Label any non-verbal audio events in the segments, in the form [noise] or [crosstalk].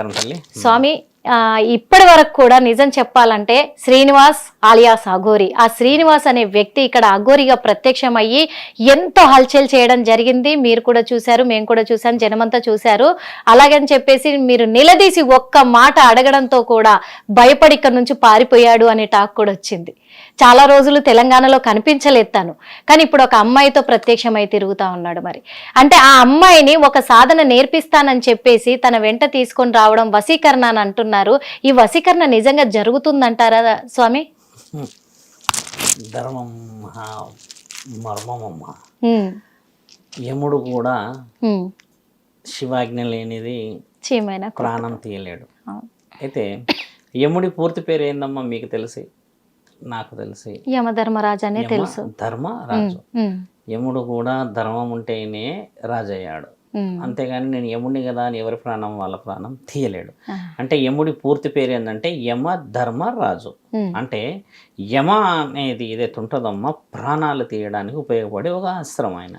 నమస్కారం తల్లి. స్వామి ఆ, ఇప్పటి వరకు కూడా నిజం చెప్పాలంటే శ్రీనివాస్ ఆలియాస్ అఘోరి. ఆ శ్రీనివాస్ అనే వ్యక్తి ఇక్కడ అఘోరిగా ప్రత్యక్షమయ్యి ఎంతో హల్చల్ చేయడం జరిగింది. మీరు కూడా చూశారు మేము కూడా చూసాం జనమంతా చూశారు. అలాగని చెప్పేసి మీరు నిలదీసి ఒక్క మాట అడగడంతో కూడా భయపడి ఇక్కడ నుంచి పారిపోయాడు అనే టాక్ కూడా వచ్చింది. చాలా రోజులు తెలంగాణలో కనిపించలేదు తను కానీ ఇప్పుడు ఒక అమ్మాయితో ప్రత్యక్షమై తిరుగుతా ఉన్నాడు మరి. అంటే ఆ అమ్మాయిని ఒక సాధన నేర్పిస్తానని చెప్పేసి తన వెంట తీసుకొని రావడం వశీకరణ అని అంటున్నారు. ఈ వశీకరణ నిజంగా జరుగుతుందంటారా స్వామి? ధర్మం యముడు కూడా. శివాజ్ఞ లేనిది ప్రాణం తీయలేడు. అయితే యముడి పూర్తి పేరు ఏందమ్మా మీకు తెలిసి? నాకు తెలిసి. యమధర్మరాజు అనే తెలుసు. ధర్మ రాజు ఉమ్, యముడు కూడా ధర్మం ఉంటేనే రాజయ్యాడు. అంతేగాని నేను యముడిని కదా అని ఎవరి ప్రాణం? వాళ్ళ ప్రాణం తీయలేడు. అంటే యముడి పూర్తి పేరు ఏంటంటే యమ ధర్మ రాజు అంటే యమ అనేది ఏదైతే ఉంటుందమ్మా ప్రాణాలు తీయడానికి ఉపయోగపడే ఒక అస్త్రం ఆయన.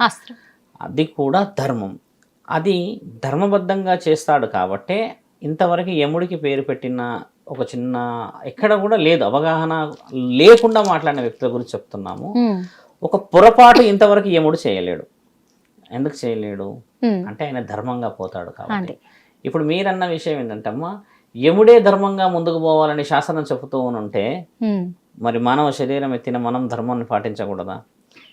అది కూడా ధర్మం. అది ధర్మబద్ధంగా చేస్తాడు కాబట్టే ఇంతవరకు యముడికి పేరు పెట్టిన ఒక చిన్న ఎక్కడ కూడా లేదు అవగాహన లేకుండా మాట్లాడిన వ్యక్తుల గురించి చెప్తున్నాము. ఒక పొరపాటు ఇంతవరకు యముడు చేయలేడు. ఎందుకు చేయలేడు. అంటే ఆయన ధర్మంగా పోతాడు కాబట్టి. ఇప్పుడు మీరన్న విషయం ఏంటంటే అమ్మా యముడే ధర్మంగా ముందుకు పోవాలని శాసనం చెబుతూ ఉంటే మరి మానవ శరీరం ఎత్తిన మనం ధర్మాన్ని పాటించకూడదా?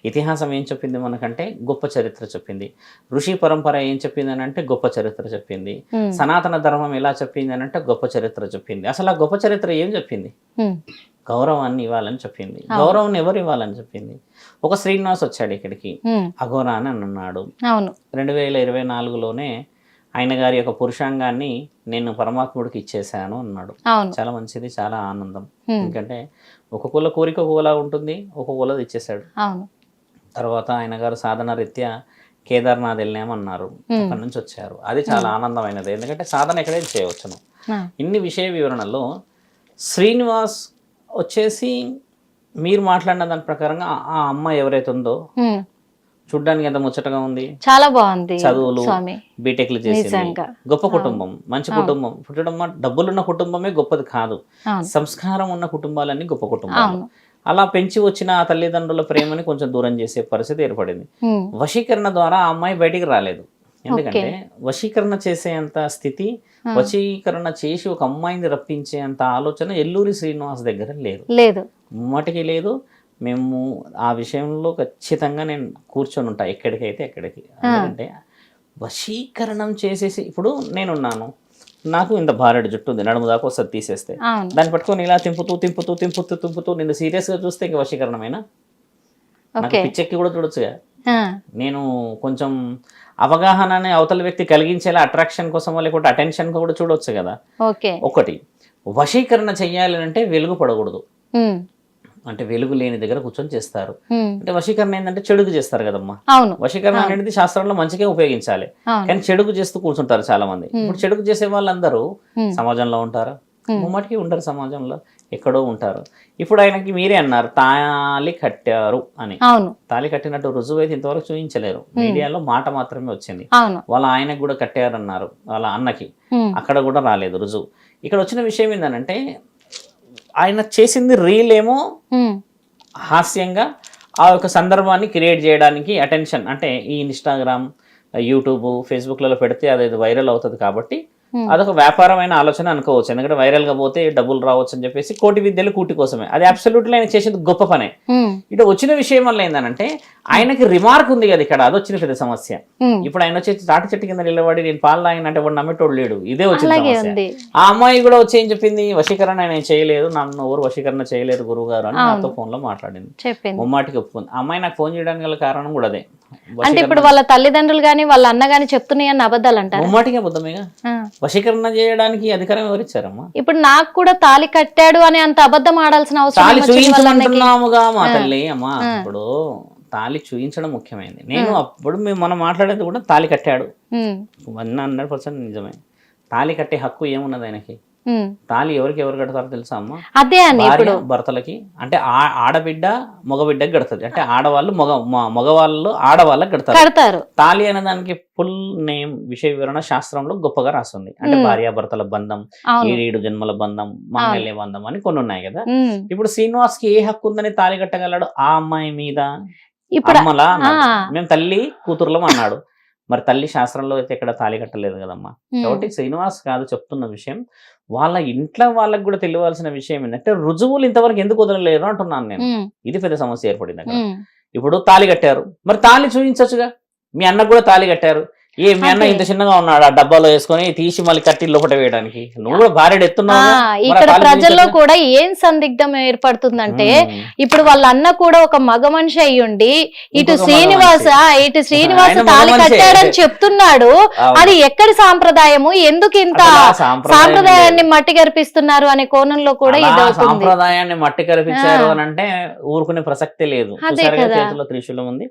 ఇతిహాసం ఏం చెప్పింది మనకంటే గొప్ప చరిత్ర చెప్పింది. ఋషి పరంపర ఏం చెప్పింది అని అంటే గొప్ప చరిత్ర చెప్పింది. సనాతన ధర్మం ఎలా చెప్పింది అని అంటే గొప్ప చరిత్ర చెప్పింది. అసలు ఆ గొప్ప చరిత్ర ఏం చెప్పింది. గౌరవాన్ని ఇవ్వాలని చెప్పింది. గౌరవం ఎవరు ఇవ్వాలని చెప్పింది? ఒక శ్రీనివాస్ వచ్చాడు ఇక్కడికి. అఘోరా అని అన్నాడు రెండు వేల ఇరవై నాలుగులోనే ఆయన గారి యొక్క పురుషాంగాన్ని నేను పరమాత్ముడికి ఇచ్చేశాను అన్నాడు. చాలా మంచిది చాలా ఆనందం. ఎందుకంటే ఒక కుల కోరిక ఒకలా ఉంటుంది ఒక కులది ఇచ్చేసాడు తర్వాత ఆయన గారు సాధన రీత్యా కేదార్నాథ్ వెళ్ళామన్నారు. అక్కడి నుంచి వచ్చారు. అది చాలా ఆనందమైనది. ఎందుకంటే సాధన ఎక్కడైనా చేయవచ్చును. ఇన్ని విషయ వివరణలో శ్రీనివాస్ వచ్చేసి మీరు మాట్లాడిన దాని ప్రకారంగా ఆ- అమ్మాయి ఎవరైతే ఉందో. చూడ్డానికి ఎంత ముచ్చటగా ఉంది? చాలా బాగుంది చదువులు బీటెక్లు చేసింది. గొప్ప కుటుంబం మంచి కుటుంబం. పుట్టడం డబ్బులున్న కుటుంబమే గొప్పది కాదు. సంస్కారం ఉన్న కుటుంబాలన్నీ గొప్ప కుటుంబాలు. అలా పెంచి వచ్చిన ఆ తల్లిదండ్రుల ప్రేమని కొంచెం దూరం చేసే పరిస్థితి ఏర్పడింది. వశీకరణ ద్వారా ఆ అమ్మాయి బయటికి రాలేదు. ఎందుకంటే వశీకరణ చేసేంత స్థితి వశీకరణ చేసి ఒక అమ్మాయిని రప్పించేంత ఆలోచన ఎల్లూరి శ్రీనివాస్ దగ్గర లేదు. లేదు. ముమ్మటికి లేదు. మేము ఆ విషయంలో ఖచ్చితంగా నేను కూర్చొని ఉంటా ఎక్కడికైతే ఎక్కడికి. ఎందుకంటే వశీకరణం చేసేసి ఇప్పుడు నేనున్నాను. నాకు ఇంత భారెడు జుట్టు ఉంది. నడుము దాకా వస్తుంది తీసేస్తే. దాన్ని పట్టుకొని ఇలా తింపుతూ తింపుతూ తింపుతూ తింపుతూ నిన్ను సీరియస్గా చూస్తే ఇంక వశీకరణమైనా? నాకు పిచ్చెక్కి కూడా చూడొచ్చుగా. నేను కొంచెం అవగాహనని అవతల వ్యక్తి కలిగించేలా అట్రాక్షన్ కోసమో లేకుంటే అటెన్షన్ కూడా చూడొచ్చు కదా. ఒకటి వశీకరణ చెయ్యాలి అంటే వెలుగు పడకూడదు. అంటే వెలుగు లేని దగ్గర కూర్చొని చేస్తారు. అంటే వశీకరణ ఏంటంటే చెడుకు చేస్తారు కదమ్మా. అవును. వశీకరణ అనేది శాస్త్రంలో మంచిగా ఉపయోగించాలి. కానీ చెడుకు చేస్తూ కూర్చుంటారు చాలా మంది ఇప్పుడు చెడుకు చేసే వాళ్ళందరూ. సమాజంలో ఉంటారా? ముమ్మటికి ఉండరు సమాజంలో. ఎక్కడో ఉంటారు. ఇప్పుడు ఆయనకి మీరే అన్నారు తాళి కట్టారు అని. తాళి కట్టినట్టు రుజువు అయితే ఇంతవరకు చూపించలేరు మీడియాలో మాట మాత్రమే వచ్చింది. వాళ్ళ ఆయనకు కూడా కట్టారన్నారు వాళ్ళ అన్నకి. అక్కడ కూడా రాలేదు రుజువు. ఇక్కడ వచ్చిన విషయం ఏంటంటే ఆయన చేసింది రీల్ ఏమో హాస్యంగా ఆ యొక్క సందర్భాన్ని క్రియేట్ చేయడానికి అటెన్షన్ అంటే ఈ ఇన్స్టాగ్రామ్ యూట్యూబ్ ఫేస్బుక్లలో పెడితే అది వైరల్ అవుతుంది కాబట్టి. అదొక వ్యాపారమైన ఆలోచన అనుకోవచ్చు. ఎందుకంటే వైరల్గా పోతే డబ్బులు రావచ్చు అని చెప్పేసి కోటి విద్యలు కూటి కోసమే. అది అబ్సల్యూట్లీ ఆయన చేసేది గొప్ప పనే. ఇటు వచ్చిన విషయం వల్ల ఏంటంటే ఆయనకి రిమార్క్ ఉంది కదా ఇక్కడ అది వచ్చిన పెద్ద సమస్య. ఇప్పుడు ఆయన వచ్చి తాటి చెట్టు కింద నిలబడి నేను పాలు తాగిన అంటే వాడు నమ్మేటోడు లేడు. ఇదే వచ్చిన సమస్య. ఆ అమ్మాయి కూడా వచ్చి ఏం చెప్పింది? వశీకరణ ఆయన చేయలేదు నన్ను ఎవరు వశీకరణ చేయలేరు గురువు గారు అని నాతో ఫోన్లో మాట్లాడింది. ముమ్మాటికి ఒప్పుకుంది. అమ్మాయి నాకు ఫోన్ చేయడానికి గల కారణం కూడా అదే. అంటే ఇప్పుడు వాళ్ళ తల్లిదండ్రులు గాని వాళ్ళ అన్న గాని చెప్తున్నాయి అన్న అబద్ధాలు అంటారు? ముమ్మాటికి అబద్ధమేగా? వశీకరణ చేయడానికి అధికారం ఎవరు ఇచ్చారమ్మా? ఇప్పుడు నాకు కూడా తాలి కట్టాడు అని అంత అబద్ధం ఆడాల్సిన అవసరం? చూయించమంటున్నాముగా మా తల్లి. అమ్మా ఇప్పుడు తాళి చూయించడం ముఖ్యమైనది నేను అప్పుడు మేము మనం మాట్లాడేది కూడా తాళి కట్టాడు. వన్ హండ్రెడ్ పర్సెంట్ నిజమే. తాళి కట్టే హక్కు ఏమున్నది ఆయనకి. తాళి ఎవరికి ఎవరు కడతారో తెలుసా అమ్మ? అదే భార్య భర్తలకి. అంటే ఆ- ఆడబిడ్డ మగబిడ్డకి కడుతుంది. అంటే ఆడవాళ్ళు మగ మగవాళ్ళు ఆడవాళ్ళకి కడతారు. తాళి అనే దానికి ఫుల్ నేమ్ విషయ వివరణ శాస్త్రంలో గొప్పగా రాస్తుంది అంటే. భార్యాభర్తల బంధం ఏడేడు జన్మల బంధం మాంగళ్య బంధం అని కొన్ని ఉన్నాయి కదా. ఇప్పుడు శ్రీనివాస్కి ఏ హక్కు ఉందని తాళి కట్టగలడు? ఆ అమ్మాయి మీద. ఇప్పుడు. మేము తల్లి కూతురులం అన్నాడు మరి తల్లి శాస్త్రంలో అయితే ఎక్కడ తాళి కట్టలేదు కదమ్మా. కాబట్టి శ్రీనివాస్ కాదు చెప్తున్న విషయం వాళ్ళ ఇంట్లో వాళ్ళకి కూడా తెలియవలసిన విషయం ఏంటంటే రుజువులు ఇంతవరకు ఎందుకు వదలలేరు అంటున్నాను నేను. ఇది పెద్ద సమస్య ఏర్పడింది అక్కడ. ఇప్పుడు తాళి కట్టారు మరి తాళి చూపించచ్చుగా మీ అన్నకు కూడా తాళి కట్టారు ఏ మీ అన్న. ఇంత చిన్నగా ఉన్నాడు ఆ డబ్బాలో వేసుకొని తీసి మళ్ళీ కట్టి లోపల వేయడానికి. నువ్వు కూడా భార్య ఎత్తున్నావు ఇక్కడ ప్రజల్లో? కూడా ఏం సందిగ్ధం ఏర్పడుతుందంటే ఇప్పుడు వాళ్ళ అన్న కూడా ఒక మగ మనిషి అయ్యుండి ఇటు శ్రీనివాస. ఇటు శ్రీనివాస తాళి. కట్టాడని చెప్తున్నాడు. అది ఎక్కడి సాంప్రదాయము? ఎందుకు ఇంత సాంప్రదాయాన్ని మట్టి గర్పిస్తున్నారు అనే కోణంలో కూడా ఇది సాంప్రదాయాన్ని మట్టి కరిపించారు. అని అంటే ఊరుకునే ప్రసక్తే లేదు. చేతిలో త్రిశూలం ఉంది.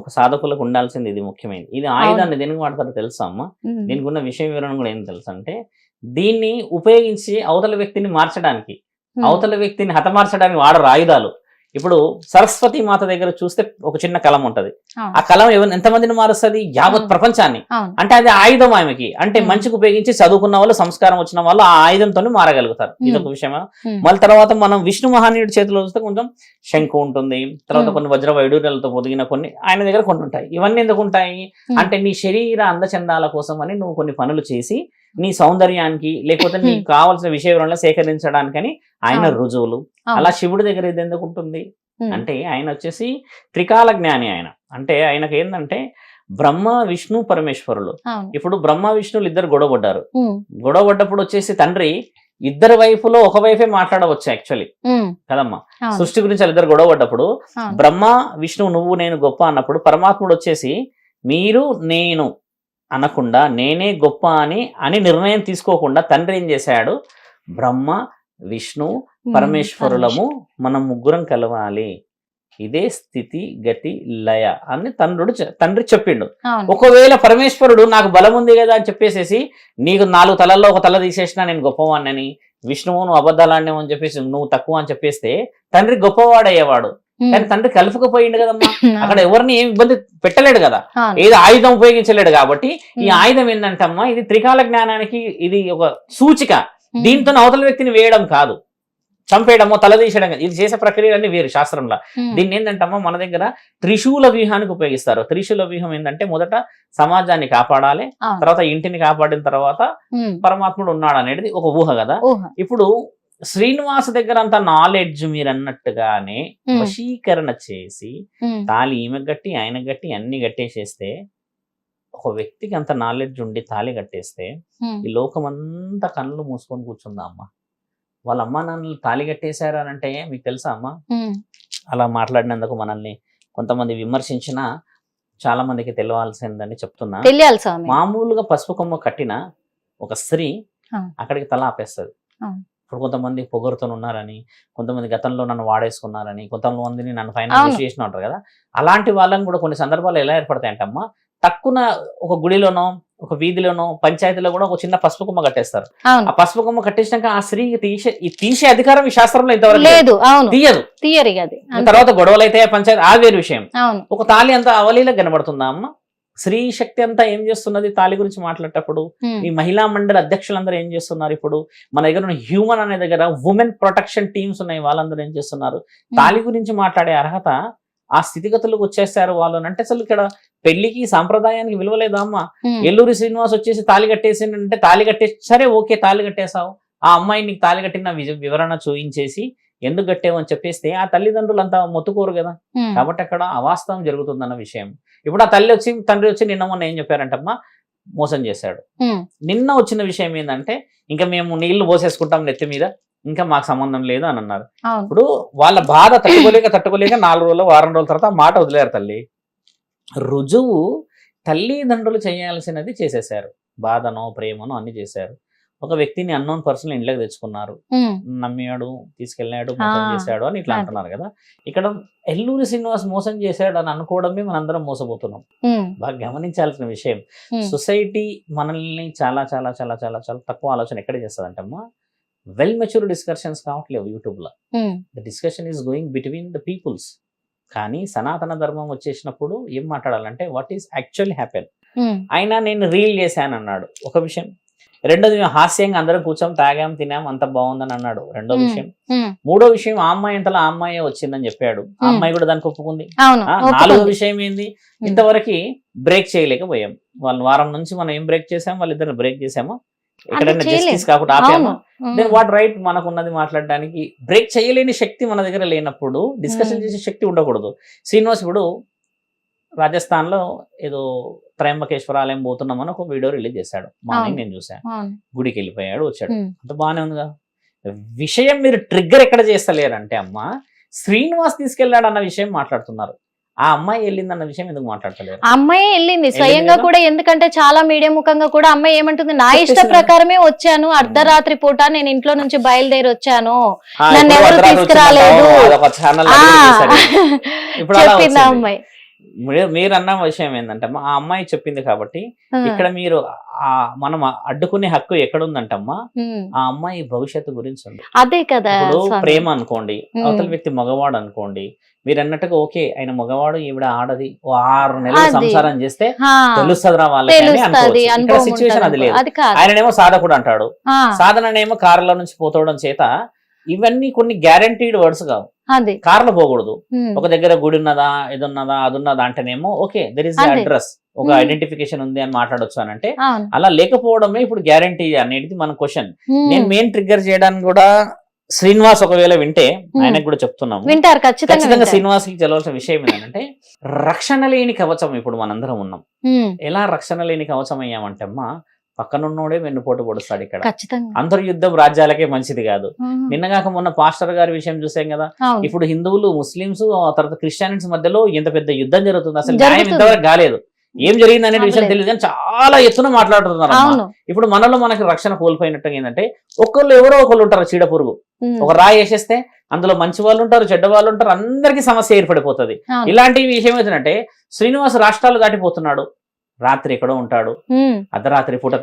ఒక సాధకులకు ఉండాల్సింది ఇది ముఖ్యమైనది. ఇది ఆయుధాన్ని దేనికి వాడతారో తెలుసా అమ్మ? ఉమ్, దీనికి ఉన్న విషయ వివరణ కూడా ఏం తెలుసు అంటే దీన్ని ఉపయోగించి అవతల వ్యక్తిని మార్చడానికి అవతల వ్యక్తిని హతమార్చడానికి వాడరు ఆయుధాలు. ఇప్పుడు సరస్వతి మాత దగ్గర చూస్తే ఒక చిన్న కలం ఉంటది. ఆ కలం ఎంతమందిని మారుస్తుంది? యావత్. ప్రపంచాన్ని. అంటే అది ఆయుధం ఆమెకి. అంటే. మంచికి ఉపయోగించి చదువుకున్న వాళ్ళు సంస్కారం వచ్చిన వాళ్ళు ఆ ఆయుధంతో మారగలుగుతారు. ఇది ఒక ఉమ్, మళ్ళీ తర్వాత మనం విష్ణు మహానీయుడి చేతిలో చూస్తే కొంచెం శంకు ఉంటుంది. తర్వాత. కొన్ని వజ్ర వైడూర్యాలతో పొదిగిన కొన్ని ఆయన దగ్గర కొన్ని ఉంటాయి. ఇవన్నీ ఎందుకు ఉంటాయి. అంటే నీ శరీర అందచందాల కోసం అని నువ్వు కొన్ని పనులు చేసి నీ సౌందర్యానికి లేకపోతే నీకు [laughs] కావాల్సిన విషయ వివరణలు సేకరించడానికని ఆయన. రుజువులు. అలా శివుడి దగ్గర ఇది ఎందుకు ఉంటుంది? అంటే ఆయన వచ్చేసి త్రికాల జ్ఞాని ఆయన. అంటే ఆయనకి ఏంటంటే బ్రహ్మ విష్ణు పరమేశ్వరులు. ఇప్పుడు బ్రహ్మ విష్ణులు ఇద్దరు గొడవపడ్డారు. ఉమ్, గొడవపడ్డప్పుడు వచ్చేసి తండ్రి ఇద్దరు వైపులో ఒక వైపే మాట్లాడవచ్చు యాక్చువల్లీ. కదమ్మా? సృష్టి గురించి వాళ్ళిద్దరు గొడవపడ్డప్పుడు అవును. బ్రహ్మ విష్ణువు నువ్వు నేను గొప్ప అన్నప్పుడు పరమాత్ముడు వచ్చేసి మీరు నేను అనకుండా నేనే గొప్ప అని అని నిర్ణయం తీసుకోకుండా తండ్రి ఏం చేశాడు? బ్రహ్మ విష్ణు పరమేశ్వరులము మనం ముగ్గురం కలవాలి. ఇదే స్థితి గతి లయ అని తండ్రుడు తండ్రి చెప్పిండు. ఒకవేళ పరమేశ్వరుడు నాకు బలం ఉంది కదా అని చెప్పేసేసి నీకు నాలుగు తలల్లో ఒక తల తీసేసినా నేను గొప్పవాడినని విష్ణువు నువ్వు అబద్ధాలాడినావు అని చెప్పేసి నువ్వు తక్కువ అని చెప్పేస్తే తండ్రి గొప్పవాడయ్యేవాడు. కానీ తండ్రి కలుపుకపోయిండు కదమ్మా. అక్కడ ఎవరిని ఏం ఇబ్బంది పెట్టలేడు కదా. ఏదో ఆయుధం ఉపయోగించలేడు కాబట్టి ఈ ఆయుధం ఏంటంటే అమ్మా ఇది త్రికాల జ్ఞానానికి ఇది ఒక సూచిక. దీంతో అవతల వ్యక్తిని వేయడం కాదు. చంపేయడమో తల తీసేయడం కాదు. ఇది చేసే ప్రక్రియలన్నీ వేరు శాస్త్రంలో. దీన్ని ఏంటంటమ్మా మన దగ్గర త్రిశూల వ్యూహానికి ఉపయోగిస్తారు. త్రిశూల వ్యూహం ఏంటంటే మొదట సమాజాన్ని కాపాడాలి. తర్వాత ఇంటిని కాపాడిన తర్వాత పరమాత్ముడు ఉన్నాడు అనేది ఒక ఊహ కదా. ఇప్పుడు శ్రీనివాస దగ్గర అంత నాలెడ్జ్ మీరు అన్నట్టుగానే వశీకరణ చేసి తాళి ఈమె గట్టి ఆయన గట్టి అన్ని కట్టేసేస్తే ఒక వ్యక్తికి అంత నాలెడ్జ్ ఉండి తాళి కట్టేస్తే ఈ లోకం అంతా కళ్ళు మూసుకొని కూర్చుందా అమ్మ? వాళ్ళ అమ్మ నాన్నలు తాళి కట్టేశారు అని అంటే మీకు తెలుసా అమ్మ? అలా మాట్లాడినందుకు మనల్ని కొంతమంది విమర్శించినా చాలా మందికి తెలియాల్సిందని చెప్తున్నా. మామూలుగా పసుపు కొమ్మ కట్టిన ఒక స్త్రీ. అక్కడికి తల ఆపేస్తుంది. ఇప్పుడు కొంతమంది పొగరుతో ఉన్నారని కొంతమంది గతంలో నన్ను వాడేసుకున్నారని కొంతమందిని నన్ను. ఫైనాన్స్ చేసిన ఉంటారు కదా. అలాంటి వాళ్ళని కూడా కొన్ని సందర్భాలు ఎలా ఏర్పడతాయంటమ్మా? తక్కువ ఒక గుడిలోనో ఒక వీధిలోనో పంచాయతీలో కూడా ఒక చిన్న పసుపు కొమ్మ కట్టేస్తారు. ఆ పసుపు కొమ్మ కట్టేసినాక ఆ స్త్రీకి తీసే ఈ తీసే అధికారం ఈ శాస్త్రంలో ఇంతవరకు లేదు. తీయదు. అంతే. తర్వాత గొడవలు అయితే పంచాయతీ ఆ వేరు విషయం. ఒక తాళి అంతా అవలీలా కనబడుతుందా అమ్మ? స్త్రీ శక్తి అంతా ఏం చేస్తున్నది? తాళి గురించి మాట్లాడేటప్పుడు ఈ మహిళా మండలి అధ్యక్షులందరూ ఏం చేస్తున్నారు ఇప్పుడు? మన దగ్గర ఉన్న హ్యూమన్ అనే దగ్గర ఉమెన్ ప్రొటెక్షన్ టీమ్స్ ఉన్నాయి. వాళ్ళందరూ ఏం చేస్తున్నారు? తాళి గురించి మాట్లాడే అర్హత ఆ స్థితిగతులకు వచ్చేసారు వాళ్ళు అంటే అసలు ఇక్కడ పెళ్ళికి సాంప్రదాయానికి విలువలేదా అమ్మ? ఉమ్, ఎల్లూరి శ్రీనివాస్ వచ్చేసి తాళి కట్టేసి అంటే తాళి కట్టేసి సరే ఓకే తాళి కట్టేశావు. ఆ అమ్మాయి నీకు తాళి కట్టిన వివరణ చూయించేసి ఎందుకు కట్టేవు అని చెప్పేస్తే ఆ తల్లిదండ్రులు అంతా మొత్తుకోరు కదా. కాబట్టి అక్కడ అవాస్తవం జరుగుతుందన్న విషయం. ఇప్పుడు ఆ తల్లి వచ్చి తండ్రి వచ్చి నిన్న మొన్న ఏం చెప్పారంటమ్మా? మోసం చేశాడు. నిన్న వచ్చిన విషయం ఏంటంటే ఇంకా మేము నీళ్ళు పోసేసుకుంటాం నెత్తి మీద ఇంకా మాకు సంబంధం లేదు అని అన్నారు. ఇప్పుడు వాళ్ళ బాధ తట్టుకోలేక తట్టుకోలేక నాలుగు రోజులు వారం రోజుల తర్వాత మాట వదిలేరు తల్లి. రుజువు తల్లిదండ్రులు చేయాల్సినది చేసేసారు బాధనో ప్రేమనో అన్ని చేశారు. ఒక వ్యక్తిని అన్నోన్ పర్సన్ ఇంట్లోకి తెచ్చుకున్నారు. నమ్మాడు తీసుకెళ్ళాడు మోసం చేశాడు అని ఇట్లా. అంటున్నారు కదా. ఇక్కడ ఎల్లూరి శ్రీనివాస్ మోసం చేశాడు అని అనుకోవడమే మనందరం మోసపోతున్నాం. బాగా గమనించాల్సిన విషయం. సొసైటీ మనల్ని చాలా చాలా చాలా చాలా చాలా తక్కువ ఆలోచన ఎక్కడ చేస్తుందంటమ్మా? వెల్ మెచ్యూర్ డిస్కషన్స్ కావట్లేవు యూట్యూబ్లో ఉమ్, the discussion is going between the peoples కానీ సనాతన ధర్మం వచ్చేసినప్పుడు ఏం మాట్లాడాలంటే వాట్ ఈస్ యాక్చువల్లీ హ్యాపెన్ అయినా నేను రీల్ చేశాను అన్నాడు ఒక విషయం రెండోది మేము హాస్యంగా అందరం కూర్చొని తాగాం తినాం అంత బాగుందని అన్నాడు. రెండో. విషయం. మూడో విషయం ఆ అమ్మాయి ఇంతలో ఆ అమ్మాయి వచ్చిందని చెప్పాడు. ఆ. అమ్మాయి కూడా దానికి ఒప్పుకుంది. నాలుగో విషయం ఏంది? ఇంతవరకు బ్రేక్ చేయలేకపోయాం. వాళ్ళు వారం నుంచి మనం ఏం బ్రేక్ చేసాం? వాళ్ళిద్దరు బ్రేక్ చేసాము. ఎక్కడైనా. జస్టిస్ కాకుండా ఆపాము. దెన్ వాట్ రైట్ మనకున్నది మాట్లాడడానికి? బ్రేక్ చేయలేని శక్తి మన దగ్గర లేనప్పుడు డిస్కషన్. చేసే శక్తి ఉండకూడదు. శ్రీనివాస్ ఇప్పుడు రాజస్థాన్లో ఏదో త్రయంబకేశ్వర ఆలయం పోతున్నామని ఒక వీడియో రిలీజ్ చేశాడు. మార్నింగ్. నేను చూసాను అవును. గుడికి వెళ్ళిపోయాడు వచ్చాడు అంత బాగానే ఉందిగా. విషయం మీరు ట్రిగ్గర్ ఎక్కడ చేస్తలేరంటే అమ్మ శ్రీనివాస్ తీసుకెళ్ళాడు అన్న విషయం మాట్లాడుతున్నారు. ఆ అమ్మాయి వెళ్ళింది అన్న విషయం ఎందుకు మాట్లాడతలేరు? ఆ అమ్మాయి వెళ్ళింది. స్వయంగా? కూడా ఎందుకంటే చాలా మీడియా ముఖంగా కూడా అమ్మాయి ఏమంటుంది నా ఇష్ట. ప్రకారమే వచ్చాను. అర్ధరాత్రి పూట నేను ఇంట్లో నుంచి బయలుదేరి వచ్చాను. నన్ను ఎవరు తీసుకురాలేదు. చెప్పింది. అమ్మాయి. మీరు- అన్న విషయం ఏంటంటే ఆ అమ్మాయి చెప్పింది కాబట్టి ఇక్కడ మీరు ఆ మనం అడ్డుకునే హక్కు ఎక్కడుందంటమ్మా ఆ అమ్మాయి భవిష్యత్తు గురించి ఉంది అదే కదా. ప్రేమ అనుకోండి. అవతల వ్యక్తి మగవాడు అనుకోండి మీరు అన్నట్టుగా ఓకే ఆయన మగవాడు ఈవిడ ఆడది ఓ ఆరు నెలలు. సంసారం చేస్తే తెలుస్తుంది వాళ్ళకి సిచ్యువేషన్ అది లేదు. ఆయననేమో సాధకుడు అంటాడు. సాధననేమో కార్ల నుంచి పోతవడం చేత ఇవన్నీ కొన్ని గ్యారంటీడ్ వర్డ్స్ కావు. కార్లో పోకూడదు. ఒక దగ్గర గుడి ఉన్నదా ఇది ఉన్నదా అది ఉన్నదా అంటేనేమో ఓకే దెర్ ఇస్. అడ్రస్ ఒక. ఐడెంటిఫికేషన్ ఉంది అని మాట్లాడొచ్చు అని అంటే అలా లేకపోవడమే ఇప్పుడు గ్యారంటీ అనేది మన క్వశ్చన్ నేను మెయిన్ ట్రిగ్గర్ చేయడానికి కూడా శ్రీనివాస్ ఒకవేళ వింటే ఆయనకు కూడా చెప్తున్నాము. వింటారు ఖచ్చితంగా. శ్రీనివాస్కి తెలవాల్సిన విషయం ఏంటంటే రక్షణ లేని కవచం ఇప్పుడు మనందరం ఉన్నాం. ఎలా రక్షణ లేని కవచం అయ్యామంటే అమ్మా పక్కనున్నోడే వెన్నుపోటు పొడుస్తాడు ఇక్కడ. అంతర్యుద్ధం రాజ్యాలకే మంచిది కాదు. నిన్నగాక మొన్న పాస్టర్ గారి విషయం చూసాం కదా? ఇప్పుడు హిందువులు ముస్లింస్ ఆ తర్వాత క్రిస్టియన్స్ మధ్యలో ఎంత పెద్ద యుద్ధం జరుగుతుంది. అసలు న్యాయం. ఇంతవరకు కాలేదు. ఏం జరిగింది అనే విషయం. తెలియదు కానీ చాలా ఎత్తున మాట్లాడుతున్నారు ఇప్పుడు మనలో మనకి రక్షణ కోల్పోయినట్టు ఏంటంటే ఒకళ్ళు ఎవరో ఒకళ్ళు ఉంటారు చీడ పురుగు ఒక రాయి వేసేస్తే అందులో మంచి వాళ్ళు ఉంటారు చెడ్డ వాళ్ళు ఉంటారు అందరికీ సమస్య ఏర్పడిపోతుంది. ఇలాంటి విషయం ఏంటంటే శ్రీనివాస్ రాష్ట్రాలు దాటిపోతున్నాడు. రాత్రి ఎక్కడో ఉంటాడు. అర్ధరాత్రి పూట.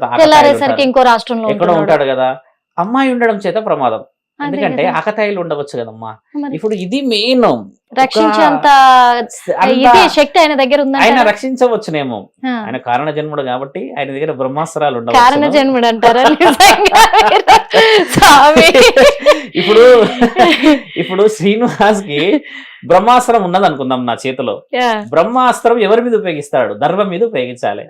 ఇంకో రాష్ట్రంలో ఎక్కడో. ఉంటాడు కదా. అమ్మాయి ఉండడం చేత ప్రమాదం. ఎందుకంటే కదా. ఆకతాయిలు ఉండవచ్చు కదమ్మా. ఇప్పుడు ఇది మెయిన్ రక్షించేంత ఇది శక్తి ఆయన దగ్గర ఆయన ఉందంట రక్షించవచ్చునేమో ఆయన కారణ జన్ముడు కాబట్టి ఆయన దగ్గర బ్రహ్మాస్త్రాలు కారణ ఉండవచ్చు జన్ముడు అంటారా? [laughs] ఇప్పుడు శ్రీనివాస్కి బ్రహ్మాస్త్రం ఉన్నది అనుకుందాం నా చేతిలో. బ్రహ్మాస్త్రం ఎవరి మీద ఉపయోగిస్తాడు? ధర్మం మీద ఉపయోగించాలి.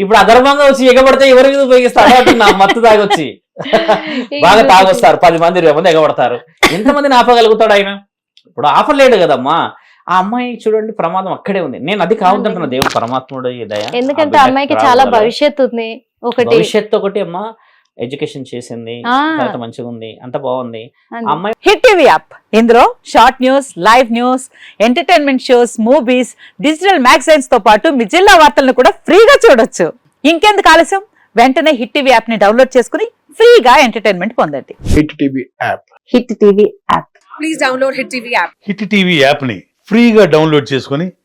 ఇప్పుడు అధర్మంగా వచ్చి ఎగబడితే ఎవరి మీద ఉపయోగిస్తాడు? అంటున్నా మత్తు తాగొచ్చి. [laughs] బాగా తాగొస్తారు. పది మంది ఇరవై మంది ఎగబడతారు. ఎంతమందిని ఆపగలుగుతాడు ఆయన ఇప్పుడు ఆపలేడు కదమ్మా. ఆ అమ్మాయి చూడండి ప్రమాదం అక్కడే ఉంది. నేను అది కావద్దంటున్నా దేవుడు పరమాత్ముడు ఎందుకంటే అమ్మాయికి చాలా. భవిష్యత్తు ఉంది ఒకటి. భవిష్యత్తు ఒకటి అమ్మా. ఎడ్యుకేషన్ చేసింది. తర్వాత మంచిగా ఉంది అంత బాగుంది. అమ్మాయి హిట్ టీవీ యాప్. ఇందులో short news live news entertainment shows movies digital మ్యాగజైన్స్తో పాటు మీ జిల్లా వార్తలను కూడా ఫ్రీగా చూడొచ్చు. ఇంకెందుకు ఆలస్యం? వెంటనే హిట్ టీవీ యాప్ని డౌన్లోడ్ చేసుకుని ఫ్రీగా ఎంటర్టైన్మెంట్ పొందండి. Hit TV app. Hit TV app. Please download Hit TV app. Hit TV యాప్ని ఫ్రీగా డౌన్లోడ్ చేసుకొని